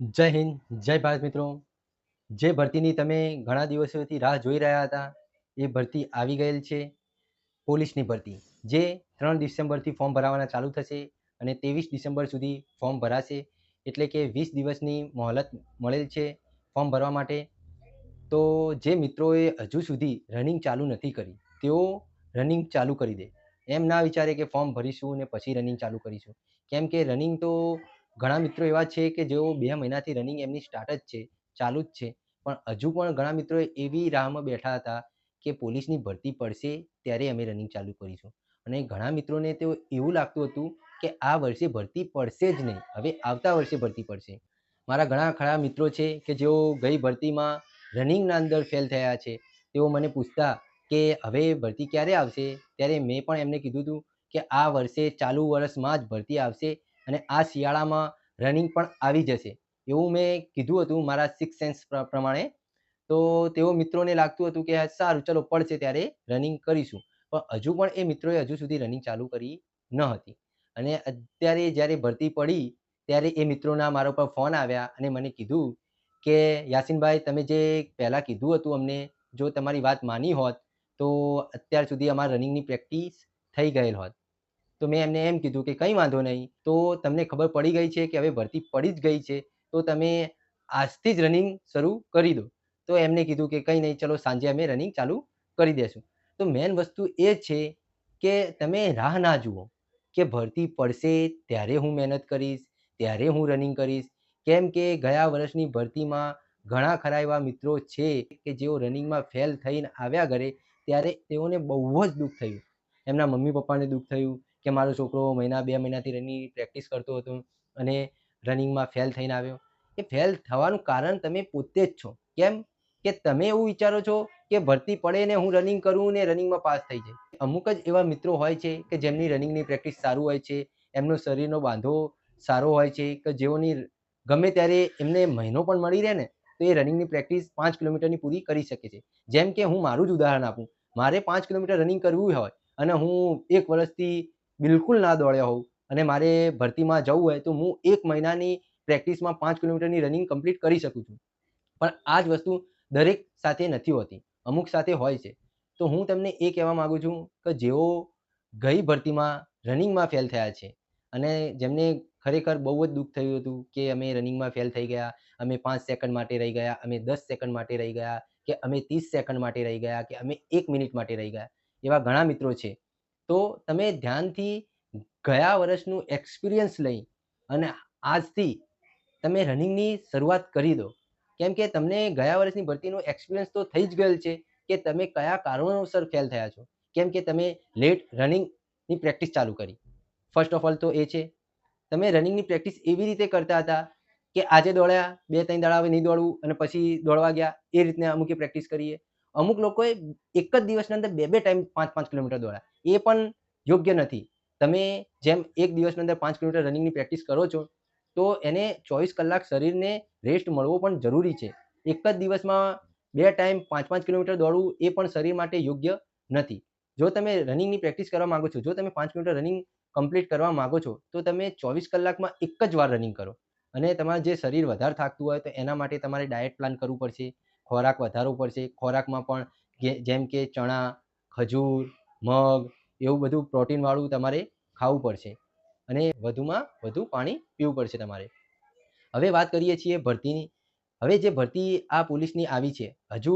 જય હિન્દ, જય ભારત મિત્રો. જે ભરતીની તમે ઘણા દિવસોથી રાહ જોઈ રહ્યા હતા, એ ભરતી આવી ગયેલ છે. પોલીસની ભરતી, જે ત્રણ ડિસેમ્બરથી ફોર્મ ભરાવાના ચાલુ થશે અને ત્રેવીસ ડિસેમ્બર સુધી ફોર્મ ભરાશે. એટલે કે વીસ દિવસની મોહલત મળેલ છે ફોર્મ ભરવા માટે. તો જે મિત્રોએ હજુ સુધી રનિંગ ચાલુ નથી કરી, તેઓ રનિંગ ચાલુ કરી દે. એમ ના વિચારે કે ફોર્મ ભરીશું ને પછી રનિંગ ચાલુ કરીશું. કેમ કે રનિંગ તો ઘણા મિત્રો એવા છે કે જેઓ બે મહિનાથી રનિંગ એમની સ્ટાર્ટ જ છે, ચાલુ જ છે. પણ હજુ પણ ઘણા મિત્રો એવી રાહમાં બેઠા હતા કે પોલીસની ભરતી પડશે ત્યારે અમે રનિંગ ચાલુ કરીશું. અને ઘણા મિત્રોને તેઓ એવું લાગતું હતું કે આ વર્ષે ભરતી પડશે જ નહીં. હવે આવતા વર્ષે ભરતી પડશે. મારા ઘણા ખરા મિત્રો છે કે જેઓ ગઈ ભરતીમાં રનિંગના અંદર ફેલ થયા છે. તેઓ મને પૂછતા કે હવે ભરતી ક્યારે આવશે? ત્યારે મેં પણ એમને કીધું હતું કે આ વર્ષે ચાલુ વર્ષમાં જ ભરતી આવશે અને આ શિયાળામાં રનિંગ પણ આવી જશે. એવું મેં કીધું હતું મારા સિક્સ સેન્સ પ્રમાણે. તો તેઓ મિત્રોને લાગતું હતું કે સારું, ચલો પડશે ત્યારે રનિંગ કરીશું. પણ હજુ પણ એ મિત્રોએ હજુ સુધી રનિંગ ચાલુ કરી ન હતી. અને અત્યારે જ્યારે ભરતી પડી, ત્યારે એ મિત્રોના મારા ઉપર ફોન આવ્યા અને મને કીધું કે, યાસીનભાઈ, તમે જે પહેલાં કીધું હતું અમને, જો તમારી વાત માની હોત, તો અત્યાર સુધી અમારા રનિંગની પ્રેક્ટિસ થઈ ગયેલ હોત. તો મેં એમને એમ કીધું કે કંઈ વાંધો નહીં. તો તમને ખબર પડી ગઈ છે કે હવે ભરતી પડી જ ગઈ છે, તો તમે આજથી જ રનિંગ શરૂ કરી દો. તો એમને કીધું કે કંઈ નહીં, ચલો સાંજે અમે રનિંગ ચાલુ કરી દેશું. તો મેન વસ્તુ એ છે કે તમે રાહ ના જુઓ કે ભરતી પડશે ત્યારે હું મહેનત કરીશ, ત્યારે હું રનિંગ કરીશ. કેમ કે ગયા વર્ષની ભરતીમાં ઘણા ખરા એવા મિત્રો છે કે જેઓ રનિંગમાં ફેલ થઈને આવ્યા ઘરે, ત્યારે તેઓને બહુ જ દુઃખ થયું. એમના મમ્મી પપ્પાને દુઃખ થયું કે મારો છોકરો મહિના બે મહિનાથી રનિંગ પ્રેક્ટિસ કરતો હતો અને રનિંગમાં ફેલ થઈને આવ્યો. એ ફેલ થવાનું કારણ તમે પોતે જ છો. કેમ? કે તમે એવું વિચારો છો કે ભરતી પડે ને હું રનિંગ કરું ને રનિંગમાં પાસ થઈ જાય. અમુક જ એવા મિત્રો હોય છે કે જેમની રનિંગની પ્રેક્ટિસ સારું હોય છે, એમનો શરીરનો બાંધો સારો હોય છે, કે જેઓની ગમે ત્યારે એમને મહિનો પણ મળી રહે ને, તો એ રનિંગની પ્રેક્ટિસ પાંચ કિલોમીટરની પૂરી કરી શકે છે. જેમ કે હું મારું જ ઉદાહરણ આપું. મારે પાંચ કિલોમીટર રનિંગ કરવું હોય અને હું એક વર્ષથી બિલકુલ ના દોડ્યા હોઉં. અને મારે ભરતીમાં જવું હોય તો હું એક મહિનાની પ્રેક્ટિસમાં પાંચ કિલોમીટરની રનિંગ કમ્પ્લીટ કરી શકું છું. પણ આ જ વસ્તુ દરેક સાથે નથી હોતી. અમુક સાથે હોય છે. તો હું તમને એ કહેવા માગું છું કે જેઓ ગઈ ભરતીમાં રનિંગમાં ફેલ થયા છે અને જેમને ખરેખર બહુ જ દુઃખ થયું હતું કે અમે રનિંગમાં ફેલ થઈ ગયા, અમે પાંચ સેકન્ડ માટે રહી ગયા, અમે દસ સેકન્ડ માટે રહી ગયા, કે અમે ત્રીસ સેકન્ડ માટે રહી ગયા, કે અમે એક મિનિટ માટે રહી ગયા એવા ઘણા મિત્રો છે. તો તમે ધ્યાનથી ગયા વર્ષનું એક્સપિરિયન્સ લઈ અને આજથી તમે રનિંગની શરૂઆત કરી દો. કેમ કે તમને ગયા વર્ષની ભરતીનો એક્સપિરિયન્સ તો થઈ જ ગયેલ છે કે તમે કયા કારણોસર ફેલ થયા છો. કેમ કે તમે લેટ રનિંગની પ્રેક્ટિસ ચાલુ કરી. ફર્સ્ટ ઓફ ઓલ તો એ છે, તમે રનિંગની પ્રેક્ટિસ એવી રીતે કરતા હતા કે આજે દોડ્યા, બે ત્રણ દાડા નહીં દોડવું અને પછી દોડવા ગયા, એ રીતને અમુકે પ્રેક્ટિસ કરીએ. અમુક લોકોએ એક જ દિવસની અંદર બે બે ટાઈમ પાંચ પાંચ કિલોમીટર દોડ્યા. એ પણ યોગ્ય નથી. તમે જેમ એક દિવસની અંદર પાંચ કિલોમીટર રનિંગની પ્રેક્ટિસ કરો છો, તો એને ચોવીસ કલાક શરીરને રેસ્ટ મળવો પણ જરૂરી છે. એક જ દિવસમાં બે ટાઈમ પાંચ પાંચ કિલોમીટર દોડવું એ પણ શરીર માટે યોગ્ય નથી. જો તમે રનિંગની પ્રેક્ટિસ કરવા માગો છો, જો તમે પાંચ કિલોમીટર રનિંગ કમ્પ્લીટ કરવા માગો છો, તો તમે ચોવીસ કલાકમાં એક જ વાર રનિંગ કરો. અને તમારે જે શરીર વધારે થાકતું હોય તો એના માટે તમારે ડાયટ પ્લાન કરવું પડશે. ખોરાક વધારવો પડશે. ખોરાકમાં પણ જેમ કે ચણા, ખજૂર, મગ એવું બધું પ્રોટીનવાળું તમારે ખાવું પડશે. અને વધુમાં વધુ પાણી પીવું પડશે તમારે. હવે વાત કરીએ છીએ ભરતીની. હવે જે ભરતી આ પોલીસની આવી છે, હજુ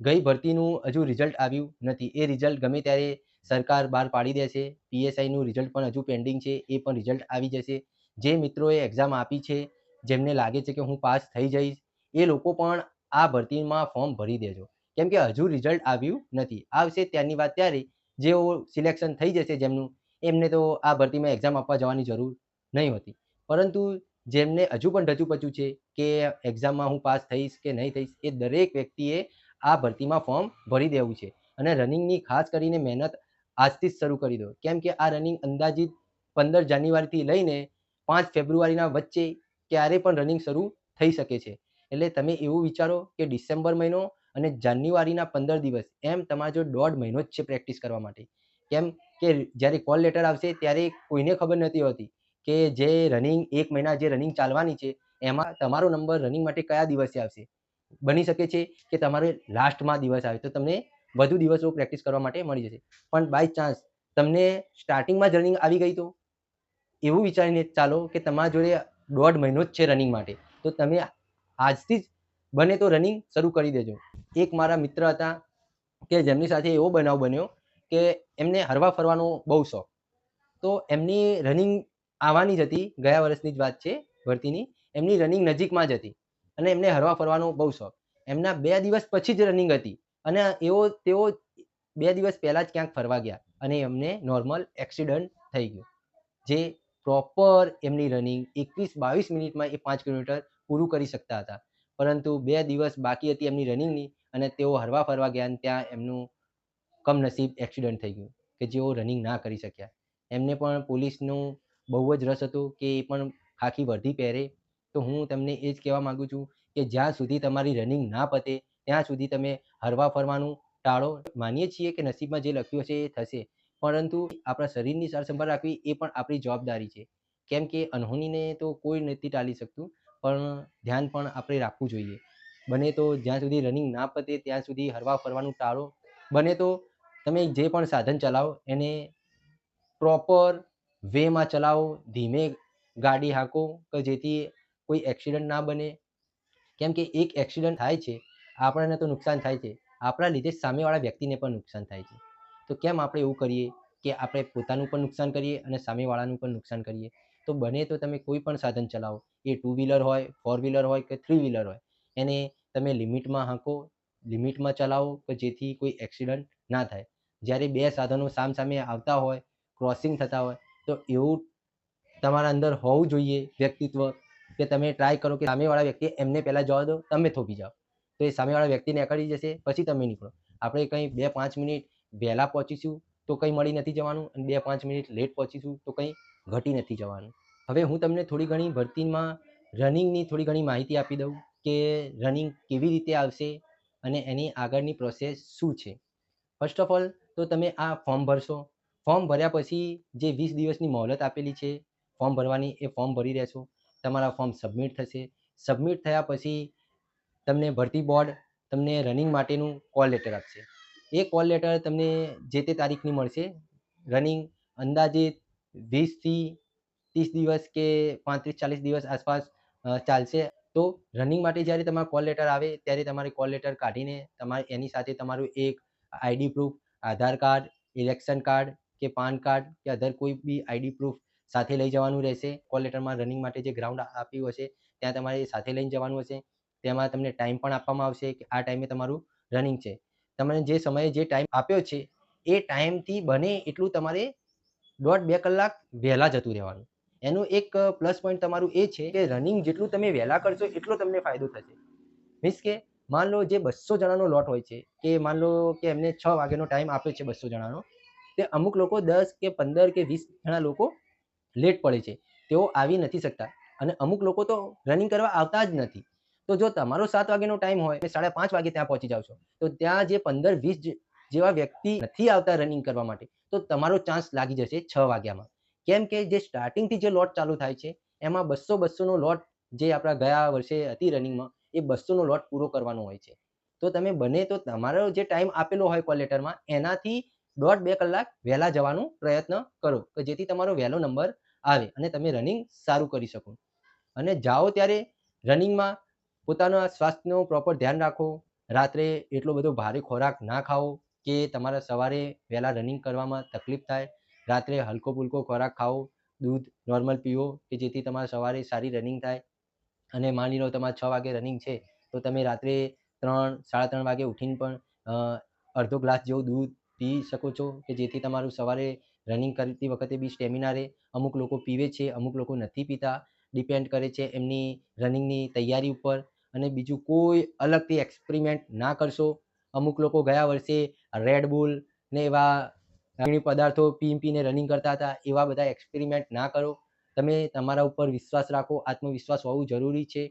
ગઈ ભરતીનું હજુ રિઝલ્ટ આવ્યું નથી. એ રિઝલ્ટ ગમે ત્યારે સરકાર બહાર પાડી દેશે પીએસઆઈનું રિઝલ્ટ પણ હજુ પેન્ડિંગ છે, એ પણ રિઝલ્ટ આવી જશે. જે મિત્રોએ એક્ઝામ આપી છે, જેમને લાગે છે કે હું પાસ થઈ જઈશ, એ લોકો પણ આ ભરતીમાં ફોર્મ ભરી દેજો. કેમ કે હજુ રિઝલ્ટ આવ્યું નથી. આવશે ત્યારની વાત ત્યારે જેઓ સિલેક્શન થઈ જશે જેમનું, એમને તો આ ભરતીમાં એક્ઝામ આપવા જવાની જરૂર નહીં હોતી. પરંતુ જેમને હજુ પણ ઢચુપચું છે કે એક્ઝામમાં હું પાસ થઈશ કે નહીં થઈશ, એ દરેક વ્યક્તિએ આ ભરતીમાં ફોર્મ ભરી દેવું છે. અને રનિંગની ખાસ કરીને મહેનત આજથી જ શરૂ કરી દો. કેમ કે આ રનિંગ અંદાજિત પંદર જાન્યુઆરીથી લઈને પાંચ ફેબ્રુઆરીના વચ્ચે ક્યારે પણ રનિંગ શરૂ થઈ શકે છે. એટલે તમે એવું વિચારો કે ડિસેમ્બર મહિનો અને જાન્યુઆરીના પંદર દિવસ, એમ તમારે જો દોઢ મહિનો જ છે પ્રેક્ટિસ કરવા માટે. કેમ કે જ્યારે કોલ લેટર આવશે ત્યારે કોઈને ખબર નથી હોતી કે જે રનિંગ એક મહિના જે રનિંગ ચાલવાની છે, એમાં તમારો નંબર રનિંગ માટે કયા દિવસે આવશે? બની શકે છે કે તમારે લાસ્ટમાં દિવસ આવે, તો તમને વધુ દિવસો પ્રેક્ટિસ કરવા માટે મળી જશે. પણ બાય ચાન્સ તમને સ્ટાર્ટિંગમાં જ રનિંગ આવી ગઈ તો? એવું વિચારીને ચાલો કે તમારા જોડે દોઢ મહિનો જ છે રનિંગ માટે. તો તમે આજથી જ બને તો રનિંગ શરૂ કરી દેજો. એક મારા મિત્ર હતા કે જેમની સાથે એવો બનાવ બન્યો કે એમને હરવા ફરવાનો બહુ શોખ. તો એમની રનિંગ આવવાની જ હતી, ગયા વર્ષની જ વાત છે ભરતીની. એમની રનિંગ નજીકમાં જ હતી અને એમને હરવા ફરવાનો બહુ શોખ. એમના બે દિવસ પછી જ રનિંગ હતી અને એવો, તેઓ બે દિવસ પહેલાં જ ક્યાંક ફરવા ગયા અને એમને નોર્મલ એક્સિડન્ટ થઈ ગયો. જે પ્રોપર એમની રનિંગ એકવીસ બાવીસ મિનિટમાં એ પાંચ કિલોમીટર પૂરું કરી શકતા હતા. પરંતુ બે દિવસ બાકી હતી એમની રનિંગની અને તેઓ હરવા ફરવા ગયા ત્યાં એમનું કમનસીબ એક્સિડન્ટ થઈ ગયું કે જેઓ રનિંગ ના કરી શક્યા. એમને પણ પોલીસનું બહુ જ રસ હતો કે એ પણ ખાખી વર્ધી પહેરે. તો હું તમને એ જ કહેવા માગું છું કે જ્યાં સુધી તમારી રનિંગ ના પતે, ત્યાં સુધી તમે હરવા ફરવાનું ટાળો. માનીએ છીએ કે નસીબમાં જે લખ્યું હશે એ થશે. પરંતુ આપણા શરીરની સાર સંભાળ રાખવી એ પણ આપણી જવાબદારી છે. કેમ કે અનહોનીને તો કોઈ નથી ટાળી શકતું. પણ ધ્યાન પણ આપણે રાખવું જોઈએ. બને તો જ્યાં સુધી રનિંગ ના પતે ત્યાં સુધી હરવા ફરવાનું ટાળો. બને તો તમે જે પણ સાધન ચલાવો એને પ્રોપર વેમાં ચલાવો, ધીમે ગાડી હાંકો કે જેથી કોઈ એક્સિડન્ટ ના બને. કેમ કે એક એક્સિડન્ટ થાય છે, આપણને તો નુકસાન થાય છે. આપણા લીધે સામેવાળા વ્યક્તિને પણ નુકસાન થાય છે. તો કેમ આપણે એવું કરીએ? કે આપણે પોતાનું પણ નુકસાન કરીએ અને સામેવાળાનું પણ નુકસાન કરીએ. તો બને તો તમે કોઈ પણ સાધન ચલાવો. એ ટુ વ્હીલર હોય ફોર વ્હીલર હોય કે થ્રી વ્હીલર હોય, એને તમે લિમિટમાં હાંકો. લિમિટમાં ચલાવો કે જેથી કોઈ એક્સિડન્ટ ના થાય. જ્યારે બે સાધનો સામ સામે આવતા હોય ક્રોસિંગ થતા હોય, તો એવું તમારા અંદર હોવું જોઈએ વ્યક્તિત્વ કે તમે ટ્રાય કરો કે સામેવાળા વ્યક્તિ એમને પહેલાં જવા દો, તમે થોપી જાઓ. તો એ સામેવાળા વ્યક્તિને અકળી જશે, પછી તમે નીકળો. આપણે કંઈ બે પાંચ મિનિટ વહેલા પહોંચીશું તો કંઈ મળી નથી જવાનું અને બે પાંચ મિનિટ લેટ પહોંચીશું તો કંઈ ઘટી નથી જવાનું. હવે હું તમને થોડી ઘણી ભરતીમાં રનિંગની થોડી ઘણી માહિતી આપી દઉં કે રનિંગ કેવી રીતે આવશે અને એની આગળની પ્રોસેસ શું છે. ફર્સ્ટ ઓફ ઓલ તો તમે આ ફોર્મ ભરશો. ફોર્મ ભર્યા પછી જે વીસ દિવસની મોહલત આપેલી છે ફોર્મ ભરવાની એ ફોર્મ ભરી રહેશો. તમારા ફોર્મ સબમિટ થશે. સબમિટ થયા પછી તમને ભરતી બોર્ડ તમને રનિંગ માટેનું કોલ લેટર આપશે. એ કોલ લેટર તમને જે તે તારીખની મળશે. રનિંગ અંદાજિત વીસથી ત્રીસ દિવસ કે પાંત્રીસ ચાલીસ દિવસ આસપાસ ચાલશે. તો રનિંગ માટે જ્યારે તમારો કોલ લેટર આવે ત્યારે તમારે કોલ લેટર કાઢીને તમારે એની સાથે તમારું એક ID proof Aadhaar card election card કે પાન કાર્ડ કે અધર કોઈ બી આઈડી પ્રૂફ સાથે લઈ જવાનું રહેશે. કોલ લેટરમાં રનિંગ માટે જે ગ્રાઉન્ડ આપ્યું હશે ત્યાં તમારે સાથે લઈને જવાનું હશે. તેમાં તમને ટાઈમ પણ આપવામાં આવશે કે આ ટાઈમે તમારું રનિંગ છે. તમને જે સમયે જે ટાઈમ આપ્યો છે, એ ટાઈમથી બને એટલું તમારે દોઢ બે કલાક વહેલા જતું રહેવાનું. એનું એક પ્લસ પોઈન્ટ તમારું એ છે કે રનિંગ જેટલું તમે વહેલા કરશો, એટલો તમને ફાયદો થશે. મીન્સ કે, માન લો જે બસો જણાનો લોટ હોય છે, કે માન લો કે એમને છ વાગ્યાનો ટાઈમ આપ્યો છે બસો જણાનો, તે અમુક લોકો દસ કે પંદર કે વીસ જણા લોકો લેટ પડે છે. તેઓ આવી નથી શકતા. અને અમુક લોકો તો રનિંગ કરવા આવતા જ નથી. તો જો તમારો સાત વાગ્યાનો ટાઈમ હોય સાડા પાંચ વાગે ત્યાં પહોંચી જાવ છો, તો ત્યાં જે પંદર વીસ જેવા વ્યક્તિ નથી આવતા રનિંગ કરવા માટે, તો તમારો ચાન્સ લાગી જશે છ વાગ્યામાં. કેમ કે જે સ્ટાર્ટિંગથી જે લોટ ચાલુ થાય છે, એમાં બસો બસોનો લોટ જે આપણા ગયા વર્ષે હતી રનિંગમાં એ બસોનો લોટ પૂરો કરવાનો હોય છે. તો તમે બને તો તમારો જે ટાઈમ આપેલો હોય કોલ લેટરમાં એનાથી દોઢ બે કલાક વહેલા જવાનું પ્રયત્ન કરો, કે જેથી તમારો વહેલો નંબર આવે અને તમે રનિંગ સારું કરી શકો. અને જાઓ ત્યારે રનિંગમાં પોતાના સ્વાસ્થ્યનું પ્રોપર ધ્યાન રાખો. રાત્રે એટલો બધો ભારે ખોરાક ના ખાઓ કે તમારા સવારે વહેલા રનિંગ કરવામાં તકલીફ થાય. રાત્રે હલકો ફૂલકો ખોરાક ખાઓ. દૂધ નોર્મલ પીઓ કે જેથી તમારે સવારે સારી રનિંગ થાય. અને માની લો તમારે છ વાગે રનિંગ છે, તો તમે રાત્રે ત્રણ, સાડા ત્રણ વાગે ઉઠીને પણ અડધો ગ્લાસ જેવું દૂધ પી શકો છો કે જેથી તમારું સવારે રનિંગ કરતી વખતે બી સ્ટેમિના રહે. અમુક લોકો પીવે છે, અમુક લોકો નથી પીતા. ડિપેન્ડ કરે છે એમની રનિંગની તૈયારી ઉપર અને બીજું કોઈ અલગથી એક્સપેરિમેન્ટ ના કરશો. અમુક લોકો ગયા વર્ષે રેડ બુલ ને એવા પાણીની પદાર્થો પી પીને રનિંગ કરતા હતા, એવા બધા એક્સપેરિમેન્ટ ના કરો. તમે તમારા ઉપર વિશ્વાસ રાખો, આત્મવિશ્વાસ હોવું જરૂરી છે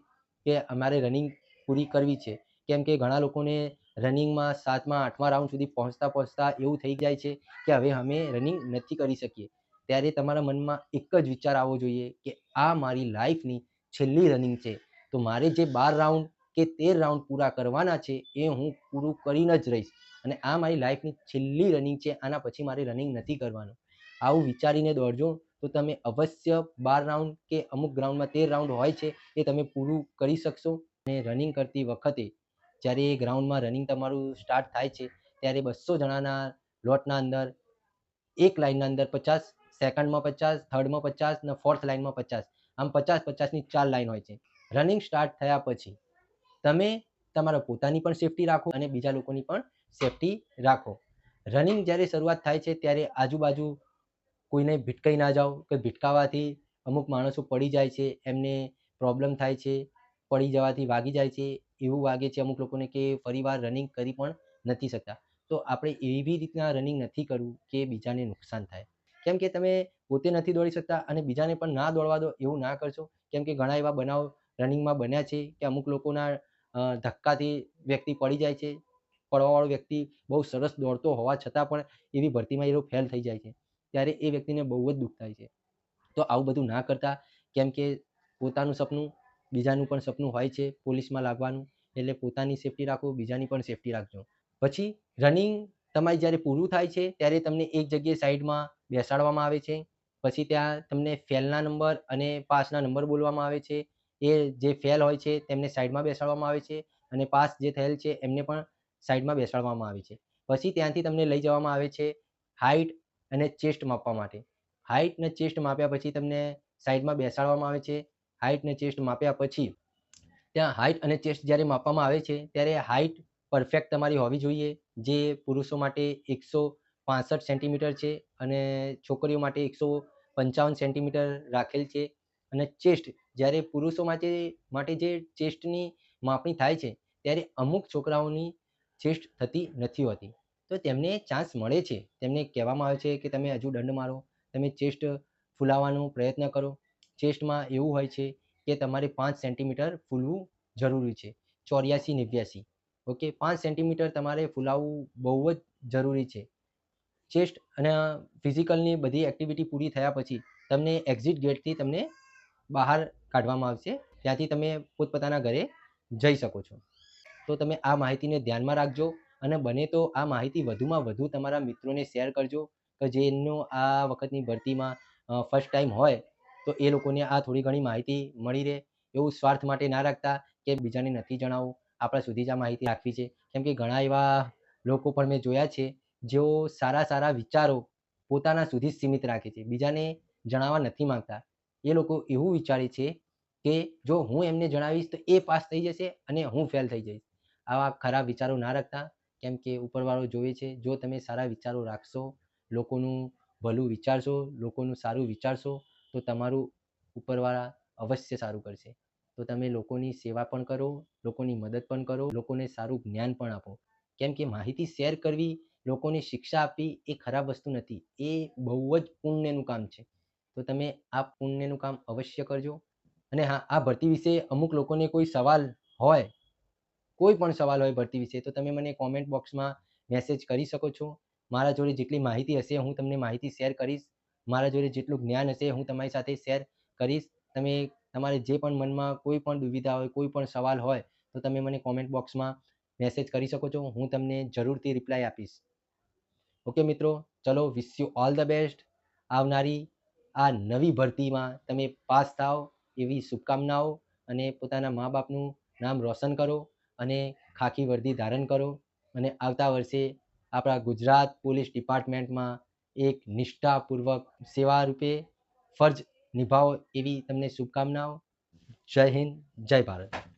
કે અમારે રનિંગ પૂરી કરવી છે. કેમ કે ઘણા લોકોને રનિંગમાં સાતમા, આઠમા રાઉન્ડ સુધી પહોંચતા પહોંચતા એવું થઈ જાય છે કે હવે અમે રનિંગ નથી કરી શકીએ. ત્યારે તમારા મનમાં એક જ વિચાર આવવો જોઈએ કે આ મારી લાઈફની છેલ્લી રનિંગ છે. તો મારે જે બાર રાઉન્ડ કે તેર રાઉન્ડ પૂરા કરવાના છે એ હું પૂરું કરીને જ રહીશ. અને આ મારી લાઈફની છેલ્લી રનિંગ છે, આના પછી મારે રનિંગ નથી કરવાનું. આવું વિચારીને દોડજો. તો તમે અવશ્ય બાર રાઉન્ડ કે અમુક ગ્રાઉન્ડમાં તેર રાઉન્ડ હોય છે એ તમે પૂરું કરી શકશો. અને રનિંગ કરતી વખતે જ્યારે એ ગ્રાઉન્ડમાં રનિંગ તમારું સ્ટાર્ટ થાય છે, ત્યારે બસો જણાના લોટના અંદર, એક લાઇનના અંદર પચાસ સેકન્ડમાં પચાસ, થર્ડમાં પચાસ અને ફોર્થ લાઇનમાં પચાસ. આમ પચાસ, પચાસની ચાર લાઇન હોય છે. રનિંગ સ્ટાર્ટ થયા પછી તમે તમારા પોતાની પણ સેફટી રાખો અને બીજા લોકોની પણ સેફટી રાખો. રનિંગ જ્યારે શરૂઆત થાય છે ત્યારે આજુબાજુ કોઈને ભીટકાઈ ના જાઓ કે ભીટકાવાથી અમુક માણસો પડી જાય છે, એમને પ્રોબ્લેમ થાય છે, પડી જવાથી વાગી જાય છે, એવું વાગે છે અમુક લોકોને કે ફરીવાર રનિંગ કરી પણ નથી શકતા. તો આપણે એવી રીતના રનિંગ નથી કરવું કે બીજાને નુકસાન થાય. કેમ કે તમે પોતે નથી દોડી શકતા અને બીજાને પણ ના દોડવા દો એવું ના કરશો. કેમ કે ઘણા એવા બનાવ રનિંગમાં બન્યા છે કે અમુક લોકોના ધક્કાથી વ્યક્તિ પડી જાય છે. પડવાવાળો વ્યક્તિ બહુ સરસ દોડતો હોવા છતાં પણ એવી ભરતીમાં એ ફેલ થઈ જાય છે. ત્યારે એ વ્યક્તિને બહુ જ દુઃખ થાય છે. તો આવું બધું ના કરતા, કેમ કે પોતાનું સપનું બીજાનું પણ સપનું હોય છે પોલીસમાં લાગવાનું, એટલે પોતાની સેફટી રાખો, બીજાની પણ સેફટી રાખજો. પછી રનિંગ તમારી જ્યારે પૂરું થાય છે, ત્યારે તમને એક જગ્યાએ સાઈડમાં બેસાડવામાં આવે છે. પછી ત્યાં તમને ફેલના નંબર અને પાસના નંબર બોલવામાં આવે છે. એ જે ફેલ હોય છે તેમને સાઈડમાં બેસાડવામાં આવે છે અને પાસ જે થયેલ છે એમને પણ સાઈડમાં બેસાડવામાં આવે છે. પછી ત્યાંથી તમને લઈ જવામાં આવે છે હાઈટ અને ચેસ્ટ માપવા માટે. હાઈટ અને ચેસ્ટ માપ્યા પછી તમને સાઈડમાં બેસાડવામાં આવે છે. હાઈટ અને ચેસ્ટ માપ્યા પછી ત્યાં હાઈટ અને ચેસ્ટ જ્યારે માપવામાં આવે છે ત્યારે હાઈટ પરફેક્ટ તમારી હોવી જોઈએ. જે પુરુષો માટે એકસો પાસઠ સેન્ટીમીટર છે અને છોકરીઓ માટે એકસો પંચાવન સેન્ટીમીટર રાખેલ છે. અને ચેસ્ટ, જ્યારે પુરુષો માટે માટે જે ચેસ્ટની માપણી થાય છે, ત્યારે અમુક છોકરાઓની ચેસ્ટ થતી નથી હોતી. તો તેમને ચાન્સ મળે છે. તેમને કહેવામાં આવે છે કે તમે હજુ દંડ મારો. તમે ચેસ્ટ ફૂલાવવાનો પ્રયત્ન કરો. ચેસ્ટમાં એવું હોય છે કે તમારે પાંચ સેન્ટીમીટર ફૂલવું જરૂરી છે. ચોર્યાસી નેવ્યાસી. ઓકે? પાંચ સેન્ટીમીટર તમારે ફૂલાવવું બહુ જ જરૂરી છે. ચેસ્ટ અને ફિઝિકલની બધી એક્ટિવિટી પૂરી થયા પછી તમને એક્ઝિટ ગેટથી તમને બહાર કાઢવામાં આવશે. ત્યાંથી તમે પોતપોતાના ઘરે જઈ શકો છો. તો તમે આ માહિતીને ધ્યાનમાં રાખજો અને બને તો આ માહિતી વધુમાં વધુ તમારા મિત્રોને શેર કરજો કે જેનો આ વખતની ભરતીમાં ફર્સ્ટ ટાઈમ હોય તો એ લોકોને આ થોડી ઘણી માહિતી મળી રહે. એવું સ્વાર્થ માટે ના રાખતા કે બીજાને નથી જણાવવું. આપણા સુધી જ આ માહિતી રાખવી છે. કેમ કે ઘણા એવા લોકો પણ મેં જોયા છે જેઓ સારા સારા વિચારો પોતાના સુધી સીમિત રાખે છે. બીજાને જણાવવા નથી માંગતા. એ લોકો એવું વિચારે છે કે જો હું એમને જણાવીશ તો એ પાસ થઈ જશે અને હું ફેલ થઈ જઈશ. આવા ખરાબ વિચારો ના રાખતા. કેમ કે ઉપરવાળો જોવે છે, જો તમે સારા વિચારો રાખશો, લોકોનું ભલું વિચારશો, લોકોનું સારું વિચારશો, તો તમારું ઉપરવાળા અવશ્ય સારું કરશે. તો તમે લોકોની સેવા પણ કરો, લોકોની મદદ પણ કરો, લોકોને સારું જ્ઞાન પણ આપો. કેમ કે માહિતી શેર કરવી લોકોને શિક્ષા આપવી એ ખરાબ વસ્તુ નથી. એ બહુ જ પુણ્યનું કામ છે. તો તમે આ પુણ્યનું કામ અવશ્ય કરજો. અને હા, આ ભરતી વિશે અમુક લોકોને કોઈ સવાલ હોય, કોઈ પણ સવાલ હોય ભરતી વિશે, તો તમે મને કોમેન્ટ બોક્સમાં મેસેજ કરી શકો છો. મારા જોડે જેટલી માહિતી હશે, હું તમને માહિતી શેર કરીશ. મારા જોડે જેટલું જ્ઞાન હશે, હું તમારી સાથે શેર કરીશ. તમે તમારે જે પણ મનમાં કોઈ પણ દુવિધા હોય, કોઈ પણ સવાલ હોય, તો તમે મને કોમેન્ટ બોક્સમાં મેસેજ કરી શકો છો. હું તમને જરૂરથી રિપ્લાય આપીશ. ઓકે મિત્રો, ચલો wish you all the best આવનારી આ નવી ભરતીમાં તમે પાસ થાઓ, એવી શુભકામનાઓ અને પોતાના મા બાપનું નામ રોશન કરો અને ખાખી વર્દી ધારણ કરો. અને આવતા વર્ષે આપણા ગુજરાત પોલીસ ડિપાર્ટમેન્ટમાં એક નિષ્ઠાપૂર્વક સેવા રૂપે ફરજ નિભાવો એવી તમને શુભકામનાઓ. જય હિન્દ, જય ભારત.